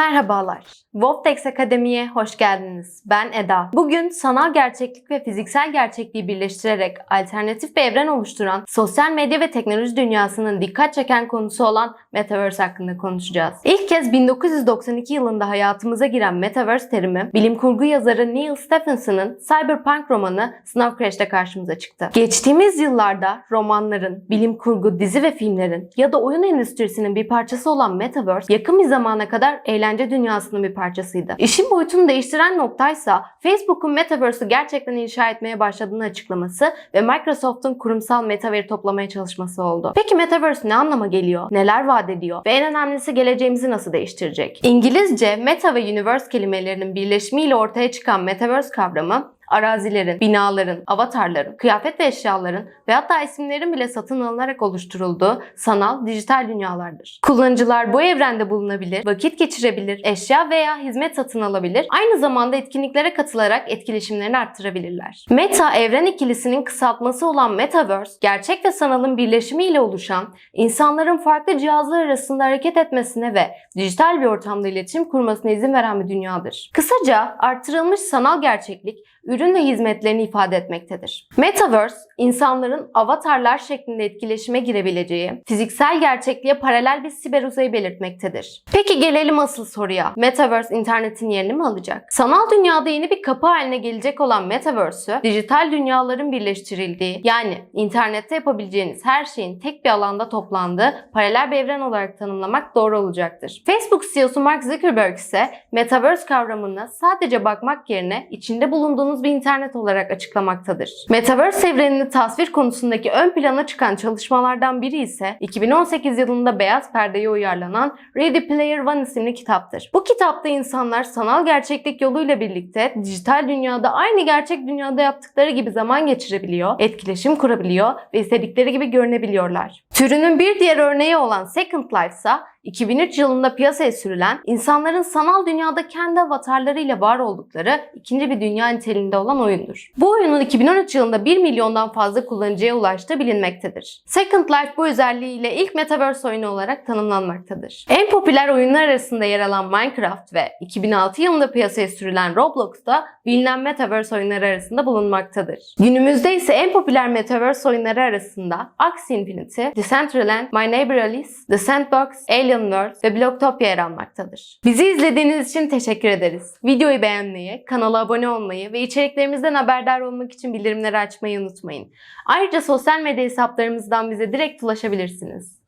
Merhabalar. Wolftex Akademi'ye hoş geldiniz. Ben Eda. Bugün sanal gerçeklik ve fiziksel gerçekliği birleştirerek alternatif bir evren oluşturan sosyal medya ve teknoloji dünyasının dikkat çeken konusu olan Metaverse hakkında konuşacağız. İlk kez 1992 yılında hayatımıza giren Metaverse terimi, bilim kurgu yazarı Neil Stephenson'ın Cyberpunk romanı Snow Crash'te karşımıza çıktı. Geçtiğimiz yıllarda romanların, bilim kurgu, dizi ve filmlerin ya da oyun endüstrisinin bir parçası olan Metaverse yakın bir zamana kadar eğlence dünyasının bir parçasıydı. İşin boyutunu değiştiren noktaysa Facebook'un Metaverse'ü gerçekten inşa etmeye başladığını açıklaması ve Microsoft'un kurumsal Metaverse toplamaya çalışması oldu. Peki Metaverse ne anlama geliyor? Neler vaat ediyor? Ve en önemlisi geleceğimizi nasıl değiştirecek? İngilizce Meta ve Universe kelimelerinin birleşimiyle ortaya çıkan Metaverse kavramı arazilerin, binaların, avatarların, kıyafet ve eşyaların ve hatta isimlerin bile satın alınarak oluşturulduğu sanal dijital dünyalardır. Kullanıcılar bu evrende bulunabilir, vakit geçirebilir, eşya veya hizmet satın alabilir, aynı zamanda etkinliklere katılarak etkileşimlerini arttırabilirler. Meta evren ikilisinin kısaltması olan Metaverse, gerçek ve sanalın birleşimiyle oluşan, insanların farklı cihazlar arasında hareket etmesine ve dijital bir ortamda iletişim kurmasına izin veren bir dünyadır. Kısaca artırılmış sanal gerçeklik, ürün ve hizmetlerini ifade etmektedir. Metaverse, insanların avatarlar şeklinde etkileşime girebileceği, fiziksel gerçekliğe paralel bir siber uzayı belirtmektedir. Peki gelelim asıl soruya. Metaverse internetin yerini mi alacak? Sanal dünyada yeni bir kapı haline gelecek olan Metaverse'ü, dijital dünyaların birleştirildiği, yani internette yapabileceğiniz her şeyin tek bir alanda toplandığı paralel bir evren olarak tanımlamak doğru olacaktır. Facebook CEO'su Mark Zuckerberg ise Metaverse kavramına sadece bakmak yerine içinde bulunduğunuz bir internet olarak açıklamaktadır. Metaverse evrenini tasvir konusundaki ön plana çıkan çalışmalardan biri ise 2018 yılında beyaz perdeye uyarlanan Ready Player One isimli kitaptır. Bu kitapta insanlar sanal gerçeklik yoluyla birlikte dijital dünyada aynı gerçek dünyada yaptıkları gibi zaman geçirebiliyor, etkileşim kurabiliyor ve istedikleri gibi görünebiliyorlar. Türünün bir diğer örneği olan Second Life ise 2003 yılında piyasaya sürülen, insanların sanal dünyada kendi avatarlarıyla var oldukları ikinci bir dünya niteliğinde olan oyundur. Bu oyunun 2013 yılında 1 milyondan fazla kullanıcıya ulaştığı bilinmektedir. Second Life bu özelliğiyle ilk Metaverse oyunu olarak tanımlanmaktadır. En popüler oyunlar arasında yer alan Minecraft ve 2006 yılında piyasaya sürülen Roblox da bilinen Metaverse oyunları arasında bulunmaktadır. Günümüzde ise en popüler Metaverse oyunları arasında Axie Infinity, Decentraland, My Neighbor Alice, The Sandbox, Alien World ve Blocktopia yer almaktadır. Bizi izlediğiniz için teşekkür ederiz. Videoyu beğenmeyi, kanala abone olmayı ve içeriklerimizden haberdar olmak için bildirimleri açmayı unutmayın. Ayrıca sosyal medya hesaplarımızdan bize direkt ulaşabilirsiniz.